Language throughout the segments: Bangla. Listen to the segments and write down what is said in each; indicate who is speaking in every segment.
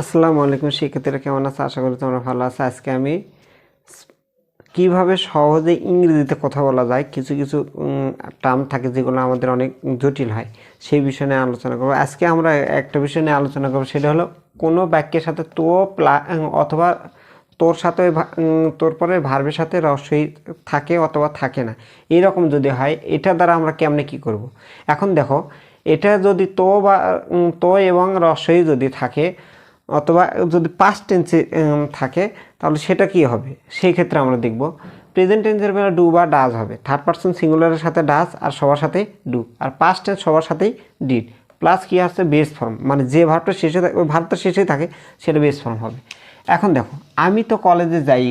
Speaker 1: আসসালামু আলাইকুম, শিক্ষার্থীরা কেমন আছে? আশা করি তোমরা ভালো আছো। আজকে আমি কীভাবে সহজে ইংরেজিতে কথা বলা যায়, কিছু কিছু টার্ম থাকে যেগুলো আমাদের অনেক জটিল হয়, সেই বিষয় নিয়ে আলোচনা করব। আজকে আমরা একটা বিষয় নিয়ে আলোচনা করব, সেটা হলো কোনো বাক্যের সাথে তো অথবা তোর সাথে তোর পরে ভার্বের সাথে রসই থাকে অথবা থাকে না, এরকম যদি হয়, এটা দ্বারা আমরা কেমনে কি করব। এখন দেখো, এটা যদি তো বা তো এবং রসই যদি থাকে অথবা যদি পাস্ট টেন্সে থাকে, তাহলে সেটা কি হবে? সেই ক্ষেত্রে আমরা দেখব প্রেজেন্ট টেন্সের বেলা ডু বা ডাজ হবে। থার্ড পার্সন সিঙ্গুলারের সাথে ডাজ আর সবার সাথেই ডু আর পাস্ট টেন্স সবার সাথেই ডিড প্লাস কি আসছে? বেস ফর্ম মানে যে ভাবটা শেষে থাকে, ওই ভাবটা শেষেই থাকে, সেটা বেস ফর্ম হবে। এখন দেখো, আমি তো কলেজে যাই।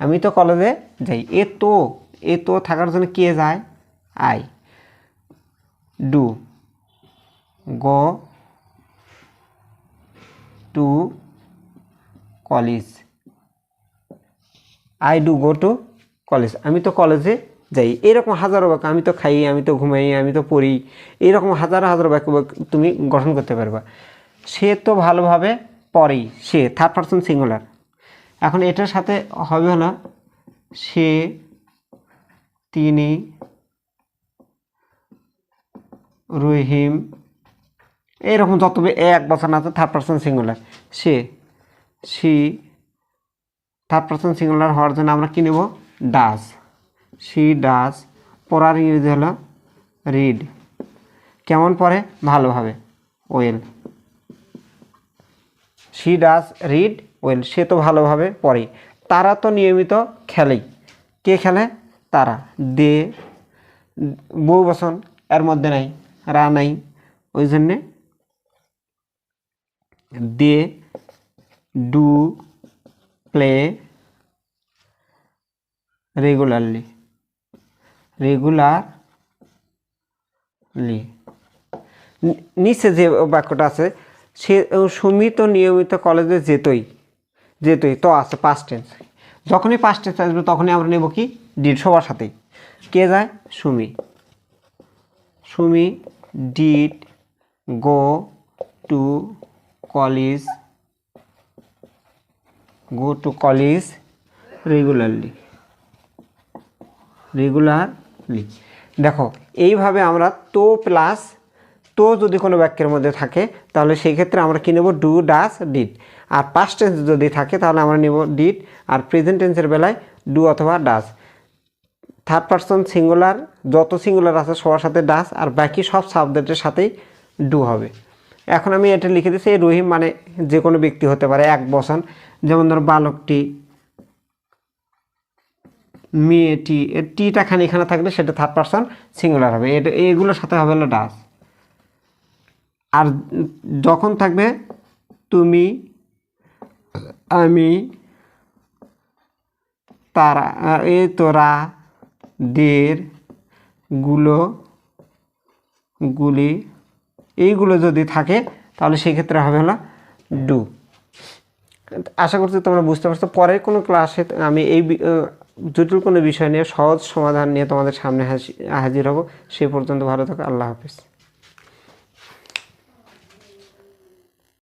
Speaker 1: আমি তো কলেজে যাই। এ তো এ তো থাকার জন্য কে যায়? I do go. To college I do go to college আমি তো কলেজে যাই। এরকম হাজারো বাক্য, আমি তো খাই, আমি তো ঘুমাই, আমি তো পড়ি। এরকম হাজারো হাজারো বাক্য তুমি গঠন করতে পারবা। সে তো ভালোভাবে পড়েই সে থার্ড পার্সন সিঙ্গুলার এখন এটার সাথে হবে হলো, সে, তিনি, রহিম এইরকম যত এক বছর আছে থার্ড পার্সন সিঙ্গুলার সে, সি থার্ড পার্সন সিঙ্গুলার হওয়ার জন্য আমরা কী নেব? ডাস সি ডাস পড়ার ইংরেজি হলো রিড কেমন পড়ে? ভালোভাবে। Well she does read well সে তো ভালোভাবে পড়ে। তারা তো নিয়মিত খেলেই। কে খেলে? তারা। দে বহু বসন। এর মধ্যে নাই, রা নাই। ওই জন্যে they, do, play regularly. Regularly. নিচে যে বাক্যটা আছে, সে সুমিত নিয়মিত কলেজে যেতই যেতই, তো আছে পাস্ট টেন্স যখনই পাস্ট টেন্স আসবে, তখনই আমরা নেব কি? ডিড সবার সাথেই। কে যায়? Sumi. Sumi did go, to college go to college regularly regularly. দেখো, এইভাবে আমরা তো প্লাস, তো যদি কোনো বাক্যের মধ্যে থাকে, তাহলে সেই ক্ষেত্রে আমরা কী নেব? Do does did. R past tense যদি থাকে, তাহলে আমরা নেব ডিড। আর প্রেজেন্ট টেন্সের বেলায় ডু অথবা ডাস। থার্ড পার্সন সিঙ্গুলার যত সিঙ্গুলার আছে, সবার সাথে ডাস, আর বাকি সব সাবজেক্টের সাথেই ডু হবে। এখন আমি এটা লিখে দিচ্ছি রহিম মানে যে কোনো ব্যক্তি হতে পারে, এক বসন। যেমন ধরো বালকটি, মেয়েটি টিটা খানি থাকলে সেটা থার্ড পার্সন সিঙ্গুলার হবে। এটা, এগুলোর সাথে হবে হলো ডাস। আর যখন থাকবে, তুমি, আমি, তারা, এ তোরা, দের, গুলো, গুলি এইগুলো যদি থাকে, তাহলে সেক্ষেত্রে হবে হলো ডু আশা করছি তোমরা বুঝতে পারছ। পরে কোনো ক্লাসে আমি এই জটিল কোনো বিষয় নিয়ে সহজ সমাধান নিয়ে তোমাদের সামনে হাজির হব। সে পর্যন্ত ভালো থাকো। আল্লাহ হাফিজ।